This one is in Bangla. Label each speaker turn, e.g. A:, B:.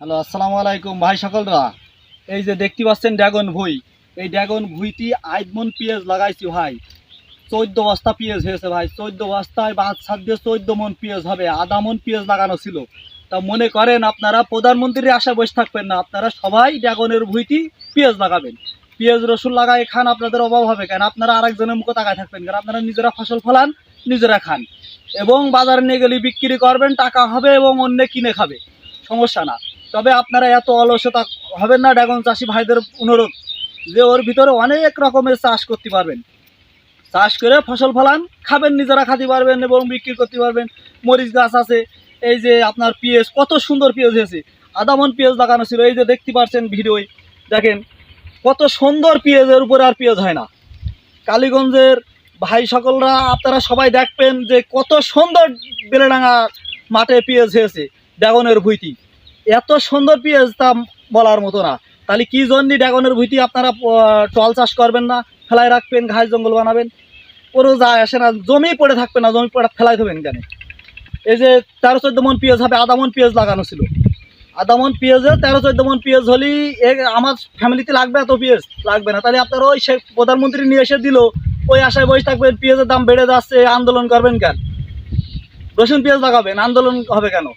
A: হ্যালো, আসসালামু আলাইকুম ভাই সকলরা। এই যে দেখতে পাচ্ছেন ড্রাগন ভুই। এই ড্রাগন ভুইটি আইডমন পেঁয়াজ লাগাইছি ভাই। চোদ্দ বস্তা পেঁয়াজ হয়েছে ভাই। চোদ্দ বস্তায় বাদ সাত দিয়ে চোদ্দ মন পেঁয়াজ হবে, আধা মন পেঁয়াজ লাগানো ছিল। তা মনে করেন আপনারা প্রধানমন্ত্রীর আশায় বসে থাকবেন না, আপনারা সবাই ড্রাগনের ভুইটি পেঁয়াজ লাগাবেন। পেঁয়াজ, রসুন লাগায় খান, আপনাদের অভাব হবে কেন? আপনারা আরেকজনের মুখে তাকায় থাকবেন কারণ আপনারা নিজেরা ফসল ফলান, নিজেরা খান। এবং বাজারে নিয়ে গেলে বিক্রি করবেন, টাকা হবে এবং অন্য কিনে খাবে। সমস্যা না। তবে আপনারা এত অলসতা হবেন না ড্রাগন চাষি ভাইদের অনুরোধ যে ওর ভিতরে অনেক রকমের চাষ করতে পারবেন। চাষ করে ফসল ফলান, খাবেন, নিজেরা খাতে পারবেন এবং বিক্রি করতে পারবেন। মরিচ গাছ আছে, এই যে আপনার পেঁয়াজ, কত সুন্দর পেঁয়াজ হয়েছে। আদামন পেঁয়াজ লাগানো ছিল, এই যে দেখতে পাচ্ছেন ভিডিওয়, দেখেন, কত সুন্দর পেঁয়াজের উপরে আর পেঁয়াজ হয় না। কালীগঞ্জের ভাই সকলরা, আপনারা সবাই দেখবেন যে কত সুন্দর বেলেডাঙ্গা মাঠে পেঁয়াজ হয়েছে, ড্রাগনের ভুইটি এত সুন্দর পেঁয়াজ তা বলার মতো না। তাহলে কি জন্য ড্রাগনের ভুইটি আপনারা টল চাষ করবেন না? ফেলায় রাখবেন, ঘাস, জঙ্গল বানাবেন। ওরও যায় আসে না, জমি পড়ে থাকবে না, জমি পড়ে ফেলাই দেবেন কেন? এই যে তেরো চোদ্দ মন পেঁয়াজ হবে, আধা মন পেঁয়াজ লাগানো ছিল। আধা মন পেঁয়াজে তেরো চোদ্দ মন পেঁয়াজ হলেই আমার ফ্যামিলিতে লাগবে এত পেঁয়াজ? লাগবে না। তাহলে আপনারা ওই সে প্রধানমন্ত্রী নিয়ে এসে দিল, ওই আশায় বসে থাকবেন, পেঁয়াজের দাম বেড়ে যাচ্ছে, আন্দোলন করবেন কেন? রসুন পেঁয়াজ লাগাবেন, আন্দোলন হবে কেন?